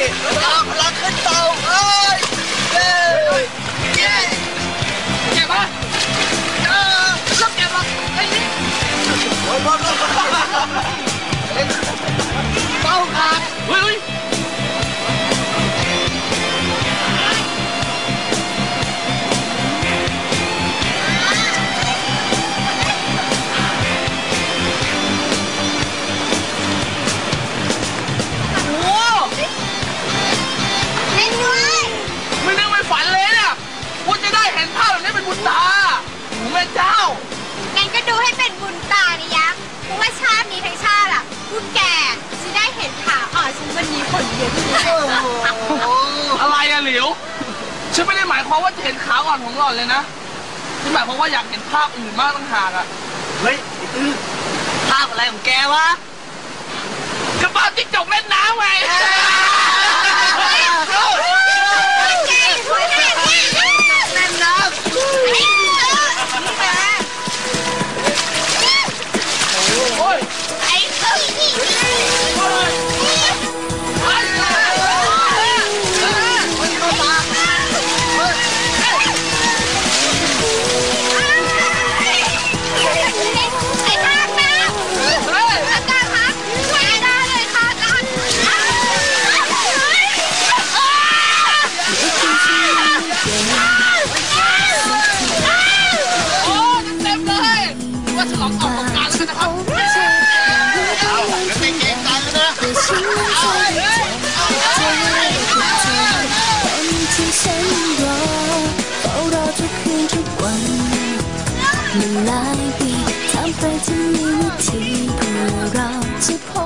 ดิเราพลังขึ้นเตาเอ้ยเย้ ตาโอ้แม่เจ้า งั้นก็ดูให้เป็นบุญตานี่ยะเพราะว่าชาตินี้ทั้งชาติอะพวกแกจะได้เห็นขาอ่อนฉันวันนี้คนเดียวที่ไหนโอ้โหอะไรอะหลิว ฉันไม่ได้หมายความว่าจะเห็นขาอ่อนของหล่อนเลยนะ ฉันหมายความว่าอยากเห็นภาพอื่นมากต่างหากอะเฮ้ยไอ้ตื้อภาพอะไรของแกวะกระเป๋าจิ๊กจกเล่นน้ำไง ว่าฉลองออกกำลังกายแล้วกันนะครับำ